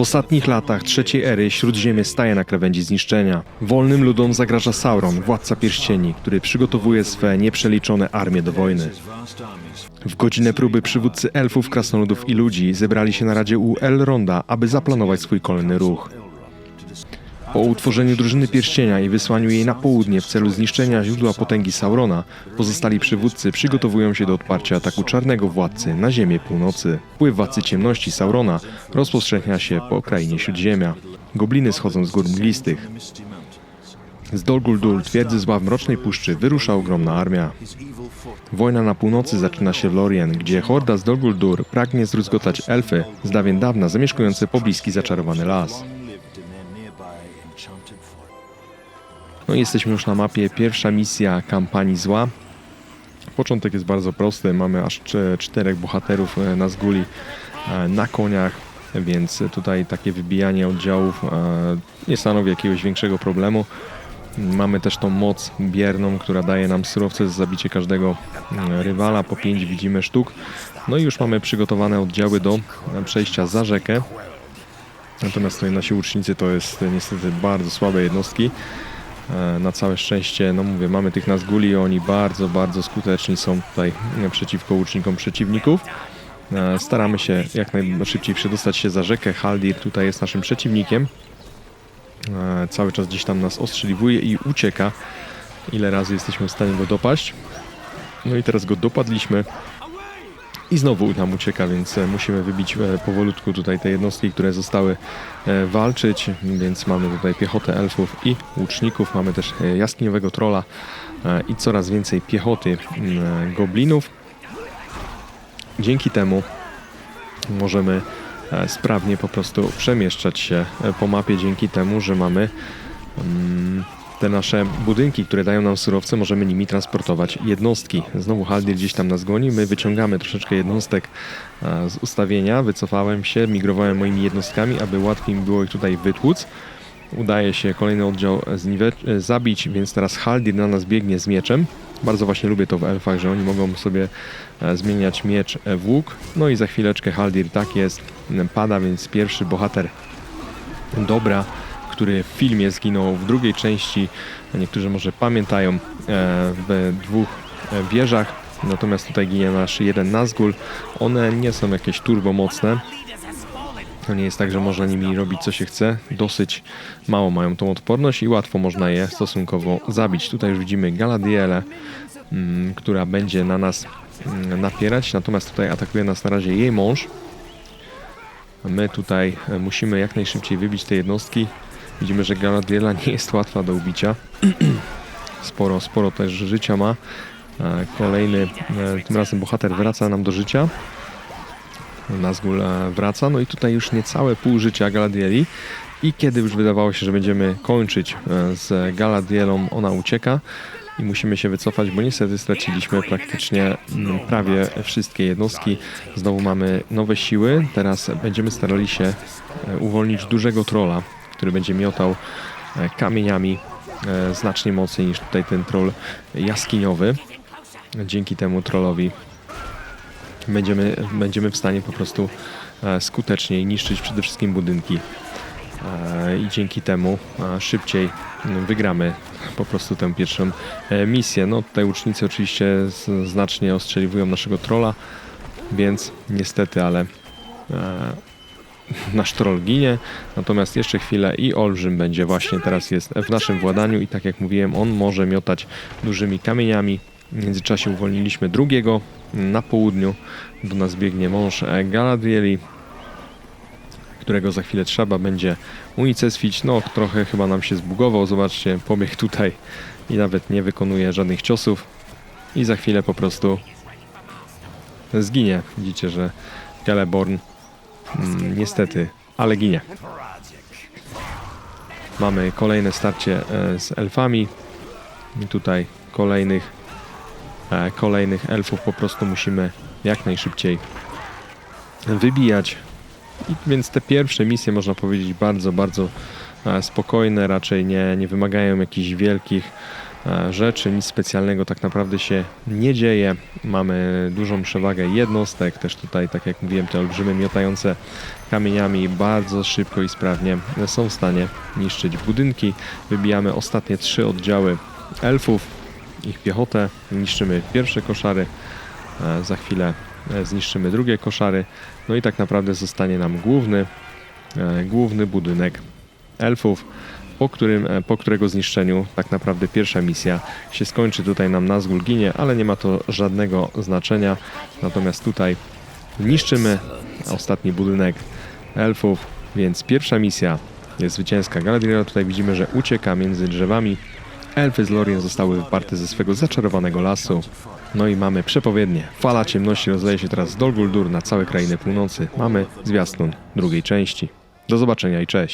W ostatnich latach trzeciej ery Śródziemie staje na krawędzi zniszczenia. Wolnym ludom zagraża Sauron, władca pierścieni, który przygotowuje swe nieprzeliczone armie do wojny. W godzinę próby przywódcy elfów, krasnoludów i ludzi zebrali się na radzie u Elronda, aby zaplanować swój kolejny ruch. Po utworzeniu drużyny pierścienia i wysłaniu jej na południe w celu zniszczenia źródła potęgi Saurona, pozostali przywódcy przygotowują się do odparcia ataku czarnego władcy na ziemię północy. Wpływ władcy ciemności Saurona rozpowszechnia się po krainie Śródziemia. Gobliny schodzą z gór mglistych. Z Dol Guldur, twierdzy zła w mrocznej puszczy, wyrusza ogromna armia. Wojna na północy zaczyna się w Lorien, gdzie horda z Dol Guldur pragnie zdruzgotać elfy z dawien dawna zamieszkujące pobliski zaczarowany las. No jesteśmy już na mapie. Pierwsza misja kampanii zła. Początek jest bardzo prosty. Mamy aż czterech bohaterów e, na zguli e, na koniach, więc tutaj takie wybijanie oddziałów e, nie stanowi jakiegoś większego problemu. Mamy też tą moc bierną, która daje nam surowce za zabicie każdego mm, rywala. Po 5 widzimy sztuk. No i już mamy przygotowane oddziały do przejścia za rzekę. Natomiast tutaj nasi łucznicy to jest niestety bardzo słabe jednostki. E, Na całe szczęście, no mówię, mamy tych Nazguli, oni bardzo, bardzo skuteczni są tutaj przeciwko łucznikom przeciwników. E, Staramy się jak najszybciej przedostać się za rzekę. Haldir tutaj jest naszym przeciwnikiem. E, Cały czas gdzieś tam nas ostrzeliwuje i ucieka. Ile razy jesteśmy w stanie go dopaść. No i teraz go dopadliśmy. I znowu nam ucieka, więc e, musimy wybić e, powolutku tutaj te jednostki, które zostały e, walczyć. Więc mamy tutaj piechotę elfów i łuczników. Mamy też jaskiniowego trola i coraz więcej piechoty mm, goblinów. Dzięki temu możemy sprawnie po prostu przemieszczać się po mapie dzięki temu, że mamy mm, te nasze budynki, które dają nam surowce, możemy nimi transportować jednostki. Znowu Haldir gdzieś tam nas goni, my wyciągamy troszeczkę jednostek e, z ustawienia, wycofałem się, migrowałem moimi jednostkami, aby łatwiej mi było ich tutaj wytłuc. Udaje się kolejny oddział e, zabić, więc teraz Haldir na nas biegnie z mieczem. Bardzo właśnie lubię to w elfach, że oni mogą sobie e, zmieniać miecz w łuk. No i za chwileczkę Haldir tak jest, pada, więc pierwszy bohater dobra, który w filmie zginął w drugiej części. Niektórzy może pamiętają e, w dwóch e, wieżach. Natomiast tutaj ginie nasz jeden Nazgul. One nie są jakieś turbomocne. To nie jest tak, że można nimi robić co się chce. Dosyć mało mają tą odporność i łatwo można je stosunkowo zabić. Tutaj już widzimy Galadielę, mm, która będzie na nas mm, napierać. Natomiast tutaj atakuje nas na razie jej mąż. My tutaj e, musimy jak najszybciej wybić te jednostki. Widzimy, że Galadiela nie jest łatwa do ubicia. Sporo, sporo też życia ma. E, Kolejny, e, tym razem bohater wraca nam do życia. Nazgul wraca. No i tutaj już niecałe pół życia Galadieli. I kiedy już wydawało się, że będziemy kończyć e, z Galadielą, ona ucieka i musimy się wycofać, bo niestety straciliśmy praktycznie mm, prawie wszystkie jednostki. Znowu mamy nowe siły. Teraz będziemy starali się uwolnić dużego trolla, który będzie miotał e, kamieniami e, znacznie mocniej niż tutaj ten troll jaskiniowy. Dzięki temu trollowi będziemy, będziemy w stanie po prostu e, skuteczniej niszczyć przede wszystkim budynki. I dzięki temu szybciej wygramy po prostu tę pierwszą misję. No tutaj łucznicy oczywiście znacznie ostrzeliwują naszego trolla, więc niestety, ale nasz troll ginie. Natomiast jeszcze chwilę i olbrzym będzie właśnie teraz jest w naszym władaniu i tak jak mówiłem, on może miotać dużymi kamieniami. W międzyczasie uwolniliśmy drugiego na południu. Do nas biegnie mąż Galadrieli, którego za chwilę trzeba będzie unicestwić. No, trochę chyba nam się zbugował. Zobaczcie, pobiegł tutaj i nawet nie wykonuje żadnych ciosów. I za chwilę po prostu zginie. Widzicie, że Celeborn mm, niestety, ale ginie. Mamy kolejne starcie e, z elfami. I tutaj kolejnych e, kolejnych elfów po prostu musimy jak najszybciej wybijać. I więc te pierwsze misje można powiedzieć bardzo, bardzo e, spokojne, raczej nie, nie wymagają jakichś wielkich rzeczy, nic specjalnego tak naprawdę się nie dzieje. Mamy dużą przewagę jednostek, też tutaj, tak jak mówiłem, te olbrzymy miotające kamieniami bardzo szybko i sprawnie są w stanie niszczyć budynki. Wybijamy ostatnie trzy oddziały elfów, ich piechotę, niszczymy pierwsze koszary, e, za chwilę e, zniszczymy drugie koszary, no i tak naprawdę zostanie nam główny, e, główny budynek elfów, po, którym, e, po którego zniszczeniu tak naprawdę pierwsza misja się skończy. Tutaj nam Nazgul ginie, ale nie ma to żadnego znaczenia. Natomiast tutaj niszczymy ostatni budynek elfów, więc pierwsza misja jest zwycięska. Galadriela tutaj widzimy, że ucieka między drzewami. Elfy z Lorien zostały wyparte ze swego zaczarowanego lasu. No i mamy przepowiednie. Fala ciemności rozleje się teraz z Dol Guldur na całe krainy północy. Mamy zwiastun drugiej części. Do zobaczenia i cześć.